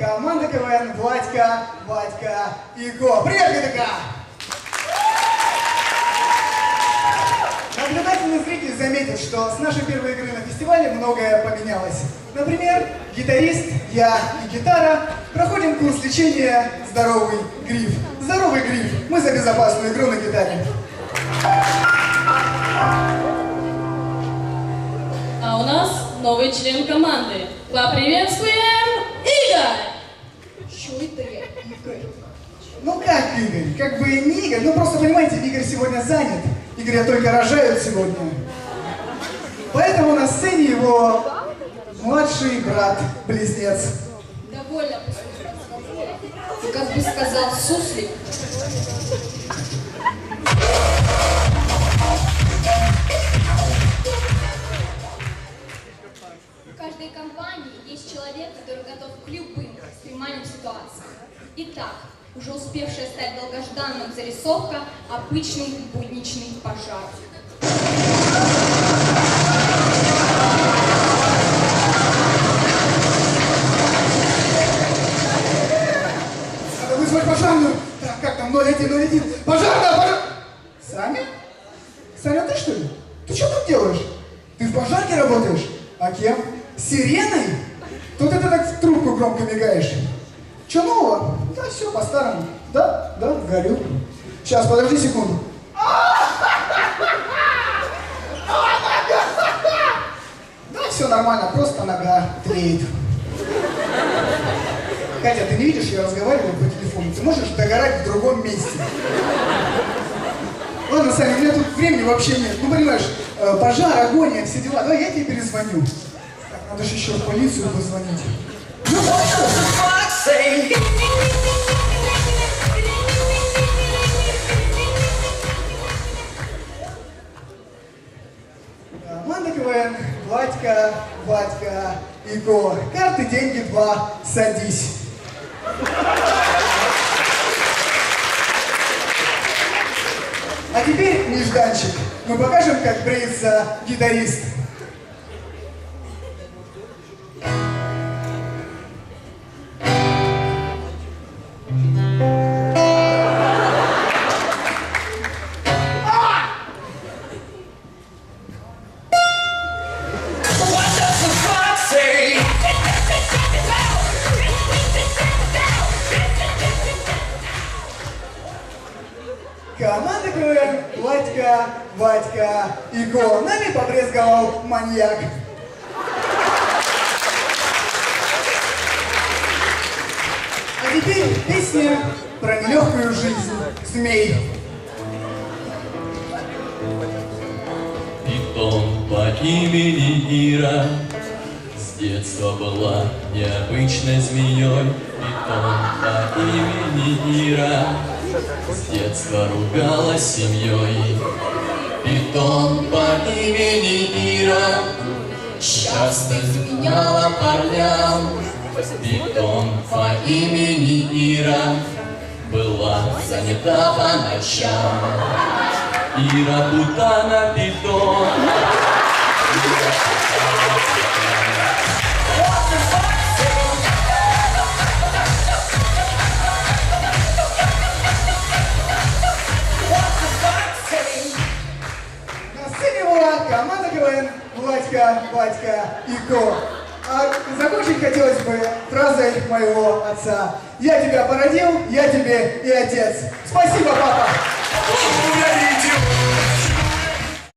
команда КВН Владька, Вадька и Го. Привет, ГТК! Наблюдательный зритель заметит, что с нашей первой игры на фестивале многое поменялось. Например, гитарист, я и гитара проходим курс лечения «Здоровый гриф». «Здоровый гриф» мы за безопасную игру на гитаре. А у нас новый член команды. Поприветствуем Игорь! Игорь? Ну как Игорь? Как бы не Игорь, ну просто понимаете, Игорь сегодня занят. Игоря только рожают сегодня. Поэтому на сцене его младший брат-близнец. Довольно как бы сказал суслик. Компании есть человек, который готов к любым экстремальным ситуациям. Итак, уже успевшая стать долгожданным зарисовка «Обычный будничный пожар». Надо вызвать пожарную. Так, как там, 01, 01. Пожарная, пожар... Саня? Саня, ты что ли? Ты что тут делаешь? Ты в пожарке работаешь? А кем? Сиреной? Тут это так в трубку громко мигаешь. Че нового? Да все, по-старому. Да, да, горю. Сейчас, подожди секунду. Да, все нормально, просто нога тлеет. Катя, ты не видишь, я разговариваю по телефону. Ты можешь догорать в другом месте. Ладно, Саня, у меня тут времени вообще нет. Ну, понимаешь, э, пожар, агония, все дела. Давай я тебе перезвоню. Надо же еще в полицию позвонить. Команда КВН, Владька, Вадька и Го. Карты, деньги, два, садись. А теперь, нежданчик, мы покажем, как бреется гитарист. Команда КВН, Владька, Вадька. Нами побрезговал маньяк. А теперь песня про нелегкую жизнь змей. Питон по имени Ира С детства была необычной змеей Питон по имени Ира С детства ругалась семьей Питон по имени Ира. Часто изменяла парням. Питон по имени Ира. Была занята по ночам. Ира Бутана Питон. На Вика, Батька и Го. А закончить хотелось бы фразой моего отца. Я тебя породил, я тебе и отец. Спасибо, папа.